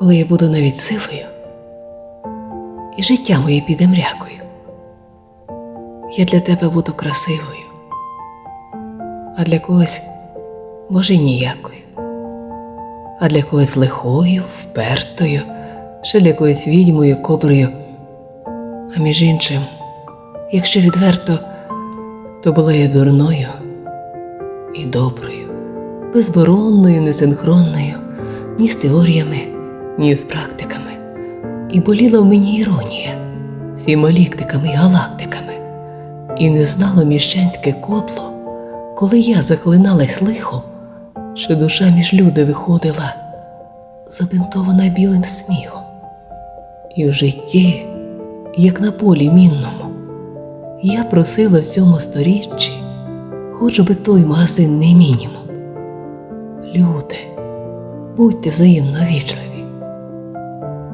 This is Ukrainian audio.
коли я буду навіть сивою, і життя моє піде мрякою. Я для тебе буду красивою, а для когось, може, ніякою, а для когось лихою, впертою, ще для когось відьмою, коброю. А між іншим, якщо відверто, то була я дурною і доброю, безборонною, несинхронною, ні з теоріями, ні з практиками. І боліла в мені іронія всіма ліктиками й галактиками, і не знало міщанське котло, коли я заклиналась лихом, що душа між люди виходила, забинтована білим сміхом. І в житті, як на полі мінному, я просила в цьому сторіччі, хоч би той магазинний мінімум. Люди, будьте взаємно вічливі.